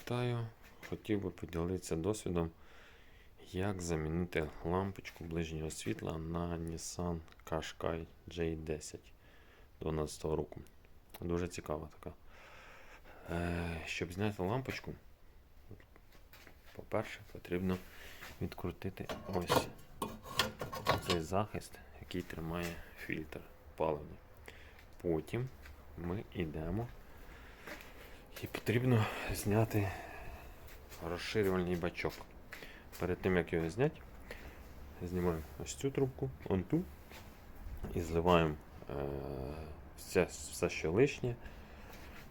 Вітаю! Хотів би поділитися досвідом, як замінити лампочку ближнього світла на Nissan Qashqai J10 12 року. Дуже цікава така. Е, щоб зняти лампочку, по-перше, потрібно відкрутити ось цей захист, який тримає фільтр паливний. Потім ми йдемо і потрібно зняти розширювальний бачок. Перед тим як його зняти, знімаємо ось цю трубку, он ту, і зливаємо е, все, все, що лишнє,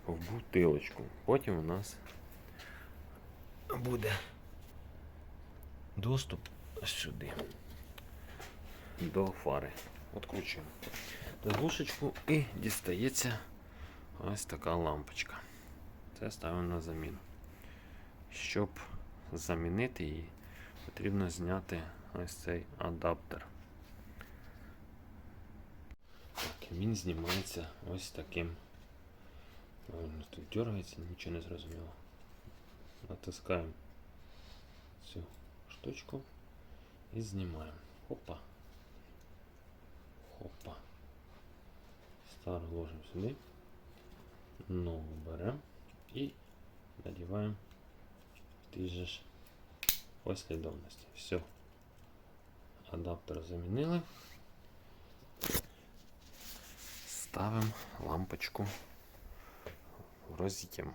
в бутилочку. Потім у нас буде доступ сюди до фари. Откручуємо заглушечку і дістається ось така лампочка. Це ставимо на заміну. Щоб замінити її, потрібно зняти ось цей адаптер. Так, він знімається ось таким. Ой, ну Тут дергається, нічого не зрозуміло. Натискаємо цю штучку і знімаємо. Хопа. Хопа. Стару ложимо сюди. Нову беремо і надеваем ты же послідовності. Все. Адаптер замінили. Ставимо лампочку в роз'єм.